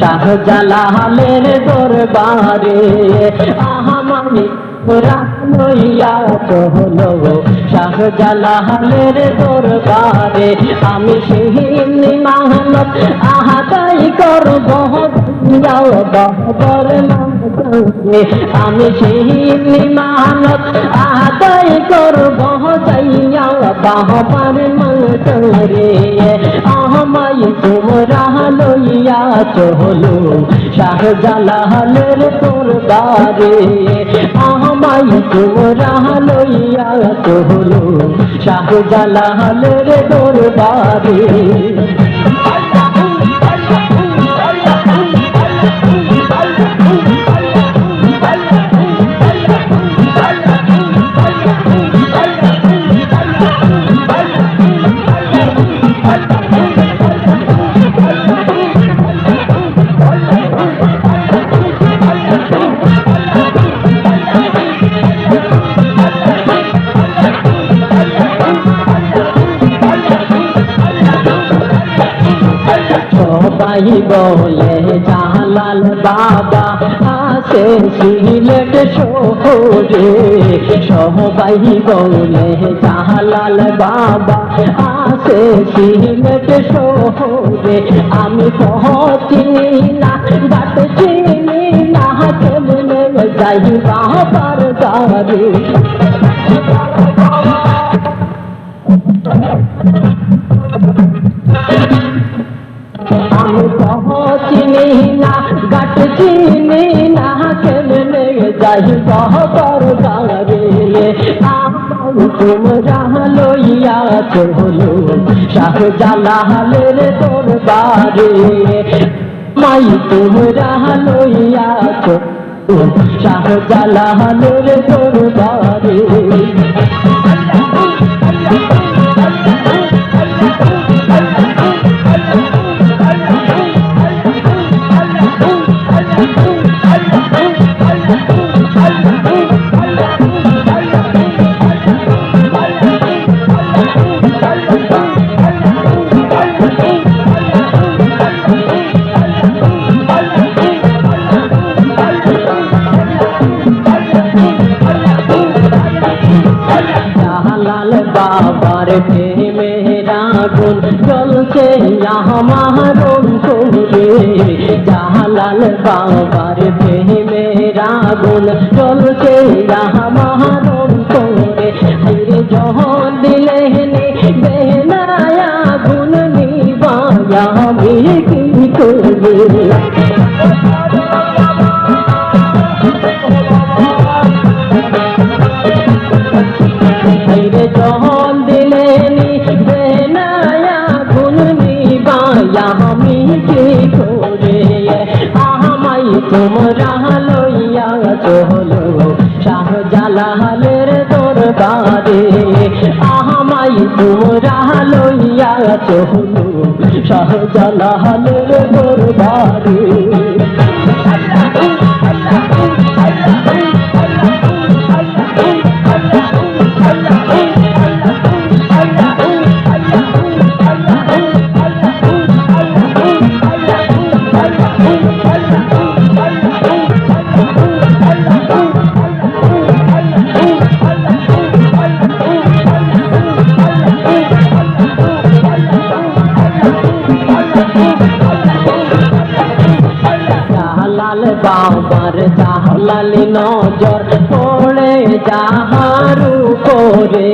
শাহজালালের দরবারে। তোমরা লইয়া শাহজালালের দরবারে আমি সেই মাহনত আহাদাই করব বহবর আমি সেই মাহনত আদায় করব যাইয়া বাহবার মঙ্গরে আমায় তোমরা লইয়া হলো শাহজালালের দরবারে। আমাই তোরা লইয়া চলো শাহজালালের দরবারে। সবাই বলে, জালাল বাবা, আসে সিলেট শহরে। সবাই বলে, জালাল বাবা, আসে সিলেট শহরে। আমি পৌঁছিনি না বাট চিনি না, কেমনে যাই বাবার গাড়ি বাবার গাড়ি শাহ লইয়া চলো তোর দরবারে। মাই তোমরা লইয়া চলো শাহজালালের তোর জাহালাল বাবার প্রেমেরা গুণ চলছে আমার করে জাহালাল বাবার প্রেমেরা গুণ চলছে তোমরা লইয়া চলো শাহজালালের দরবারে। আমাই তোমরা লইয়া চলো শাহজালালের দরবারে। জাহালাল বাবার জাহালাল নজর পড়ে, যাহারু করে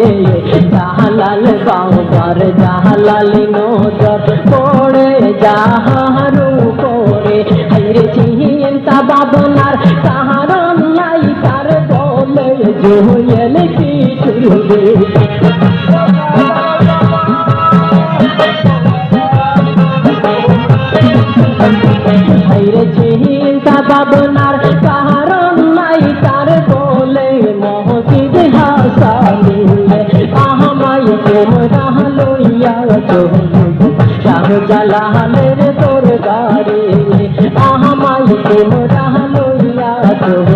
জাহালাল বাবার জাহালাল নজর পড়ে, যাহারু করে হাইরে চিন্তা ভাবনার কারণ নাই তার বলে, জুয়েল কি শুরু আমায় তোমরা লইয়া চল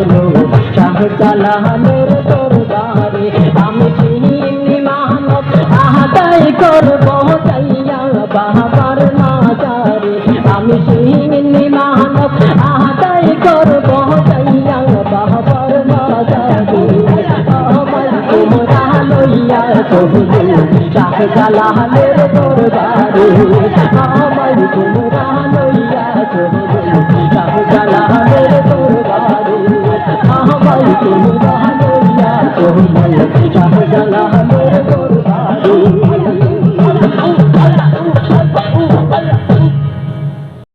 শাহজালানের দরবারে। আমি চিনি মানব আহাদাই করব তাইয়া বাহা। লইয়া কহিল শাহ জালালের দরবারে। আমার তোমরা লইয়া কহিল শাহ